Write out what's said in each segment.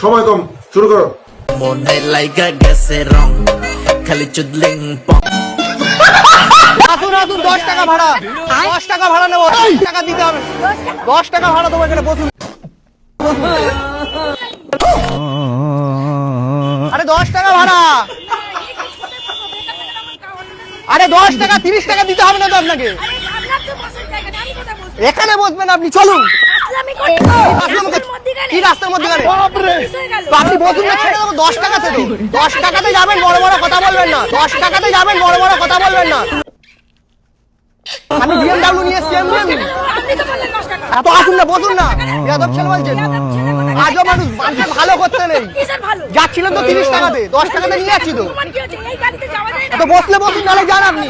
সময় কম শুরু করো। মনে লাইগা গেছে রং খালি চুদলিং পং। আসুন আসুন দশ টাকা ভাড়া। দশ টাকা ভাড়া নেব টাকা দিতে হবে। দশ টাকা ভাড়া দেবো এখানে বসুন। আরে দশ টাকা ভাড়া। আরে দশ টাকা তিরিশ টাকা দিতে হবে না তো আপনাকে। এখানে বসবেন আপনি চলুন। কি রাস্তার মধ্যে আপনি বসুন না ছেড়ে দেবো দশ টাকাতে তো দশ টাকাতে যাবেন বড় বড় কথা বলবেন না। দশ টাকাতে যাবেন বড় বড় কথা বলবেন না। আমি বিএমডাব্লিউ নিয়ে এসছি এমনি এত আসুন না বসুন না। যাদব ছেলে বলছেন আজও মানুষ মানুষের ভালো করতে নেই। যাচ্ছিলেন তো তিরিশ টাকাতে দশ টাকাতে নিয়ে যাচ্ছি তো। তো বসলে বসুন নাহলে যান আপনি।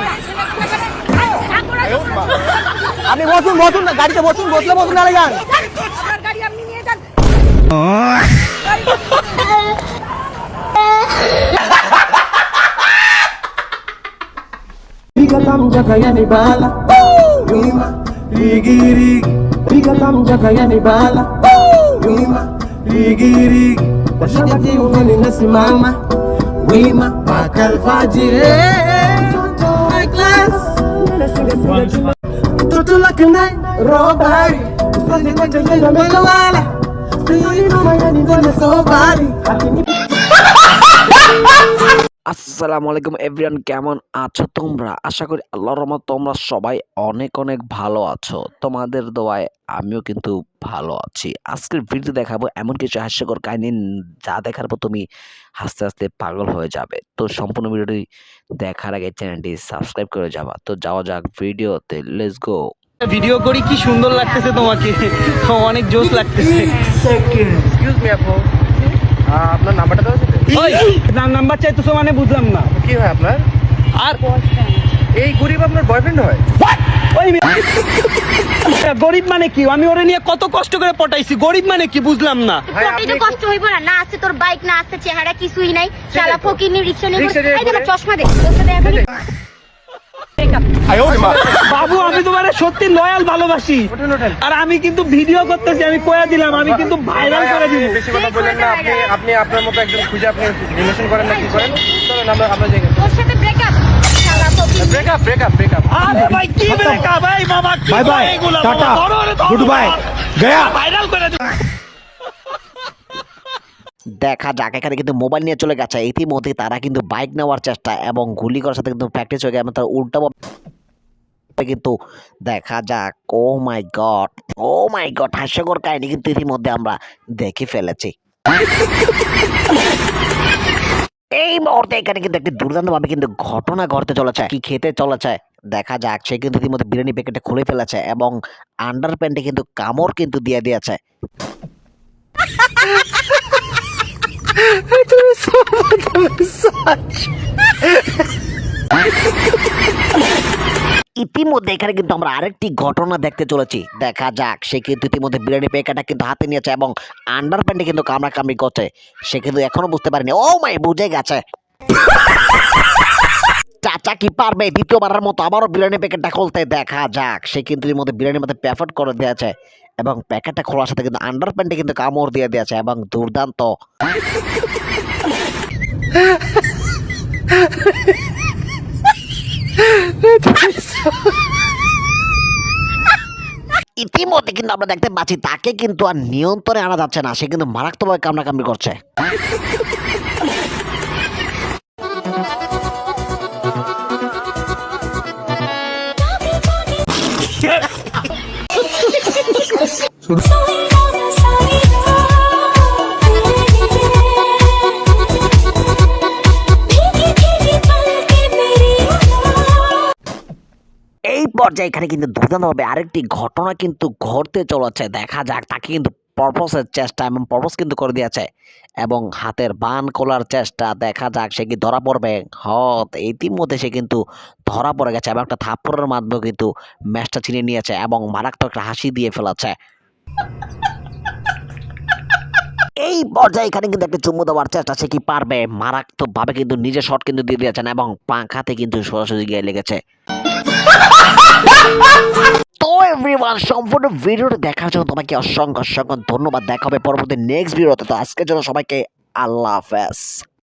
আপনি বসুন বসুন না গাড়িতে বসুন বসলে বসুন নাহলে যান। Nasimama wima mpaka alfajiri, mtoto lake Nairobi, wala. আসসালামু আলাইকুম এভরিওয়ান, কেমন আছো তোমরা? আশা করি আল্লাহর রহমত তোমরা সবাই অনেক অনেক ভালো আছো। তোমাদের দোয়ায় আমিও কিন্তু ভালো আছি। আজকের ভিডিও দেখাবো এমন কিছু হাস্যকর কাহিনী, যা দেখার পর তুমি হাসতে হাসতে পাগল হয়ে যাবে। তো সম্পূর্ণ ভিডিওটি দেখার আগে চ্যানেলটি সাবস্ক্রাইব করে যাবা। তো যাওয়া যাক ভিডিওতে লেটস গো ভিডিও করি কি সুন্দর লাগতেছে তোমাকে। অনেক জোশ লাগতেছে। এক্সকিউজ মি আপু। আপনার নাম্বারটা দাও ওই নাম নাম্বার চাইতেছো মানে বুঝলাম না। কি হয় আপনার? আর? এই গরিব আপনার বয়ফ্রেন্ড হয়? ওই গরিব মানে কি? আমি ওরে নিয়ে কত কষ্ট করে পটাইছি। গরিব মানে কি? বুঝলাম না। কষ্ট হইব না। না আছে তোর বাইক না আছে চেহারা কিছুই নাই। শালা ফকির নি রিক্সা নিয়ে এই দেখো চশমা দে। তোর সাথে এখনই বাবু আমি তোমার সত্যি লয়াল ভালোবাসি। আর আমি কিন্তু ভিডিও করতেছি আমি কয়া দিলাম আমি কিন্তু ভাইরাল করে দিব। বেশি কথা বললেন না আপনি আপনি আপনার মতো একজন খুঁজে আপনি রিলেশন করেন না কি করেন? চলুন আমরা আমরা যাই। তোর সাথে ব্রেকআপ ব্রেকআপ ব্রেকআপ ব্রেকআপ আরে ভাই কি ব্রেকআপ ভাই বাবা কি Bye bye, এগুলো টাটা, ধরো রে, ধরো, goodbye, ধরো। গয়া। ভাইরাল করে দিব দেখা যাক এখানে কিন্তু মোবাইল নিয়ে চলে গেছে। ইতিমধ্যে তারা কিন্তু বাইক নেওয়ার চেষ্টা এবং গুলি করার সাথে কিন্তু প্র্যাকটিস হয়ে গেছে। এবং তারা উল্টা কিন্তু দেখা যাক। ও মাই গড ও মাই গড হাস্যকর কাহিনী কিন্তু ইতিমধ্যে আমরা দেখে ফেলেছি। এই মুহূর্তে এখানে কিন্তু একটি দুর্দান্ত ভাবে কিন্তু ঘটনা ঘটতে চলেছে। কি খেতে চলেছে? দেখা যাক, সে কিন্তু ইতিমধ্যে বিরিয়ানি প্যাকেটে খুলে ফেলেছে এবং আন্ডার প্যান্টে কিন্তু কামড় কিন্তু দিয়ে দিয়েছে। ইতিমধ্যে এখানে কিন্তু আমরা আরেকটি ঘটনা দেখতে চলেছি। দেখা যাক, সে কিন্তু ইতিমধ্যে বিরিয়ানি প্যাকেটটা কিন্তু হাতে নিয়েছে এবং আন্ডার প্যান্টে কিন্তু কামড়া কামড়ি করছে। সে কিন্তু এখনও বুঝতে পারেনি। ও মাই বুঝে গেছে। চাচা কি পারবে? দ্বিতীয়বারের মতো আবারও বিরিয়ানি প্যাকেটটা খুলতে। দেখা যাক, সে কিন্তু এর মধ্যে বিরিয়ানির মধ্যে প্যাকেট করে দিয়েছে এবং প্যাকেটটা খোলার সাথে কিন্তু আন্ডার প্যান্টে কিন্তু কামড় দিয়ে দিয়েছে এবং দুর্দান্ত ইতিমধ্যে কিন্তু আমরা দেখতে পাচ্ছি তাকে কিন্তু আর নিয়ন্ত্রণে আনা যাচ্ছে না। সে কিন্তু মারাত্মকভাবে কামড়াকামড়ি করছে। এই পর্যায়ে এখানে কিন্তু দুর্দান্তভাবে আরেকটি ঘটনা কিন্তু ঘটতে চলেছে। দেখা যাক, তাকে কিন্তু পরপসের চেষ্টা এবং পরপস কিন্তু করে দিয়েছে এবং হাতের বান খোলার চেষ্টা। দেখা যাক, সে কি ধরা পড়বে? হত ইতিমধ্যে সে কিন্তু ধরা পড়ে গেছে এবং একটা থাপ্পড়ের মাধ্যমে কিন্তু ম্যাচটা ছিনিয়ে নিয়েছে এবং মারাত্মক একটা হাসি দিয়ে ফেলেছে। এই পর্যায়ে এখানে কিন্তু একটা চুম্বু দেওয়ার চেষ্টা, সে কি পারবে? মারাত্মকভাবে কিন্তু নিজে শট কিন্তু দিয়ে দিয়েছেন এবং পাখাতে কিন্তু সরাসরি গিয়ে লেগেছে। এভরিওয়ান সম্পূর্ণ ভিডিওটা দেখার জন্য তোমাকে অসংখ্য অসংখ্য ধন্যবাদ। দেখা হবে পরবর্তী নেক্সট ভিডিওতে তো আজকের জন্য সবাইকে আল্লাহ হাফেজ।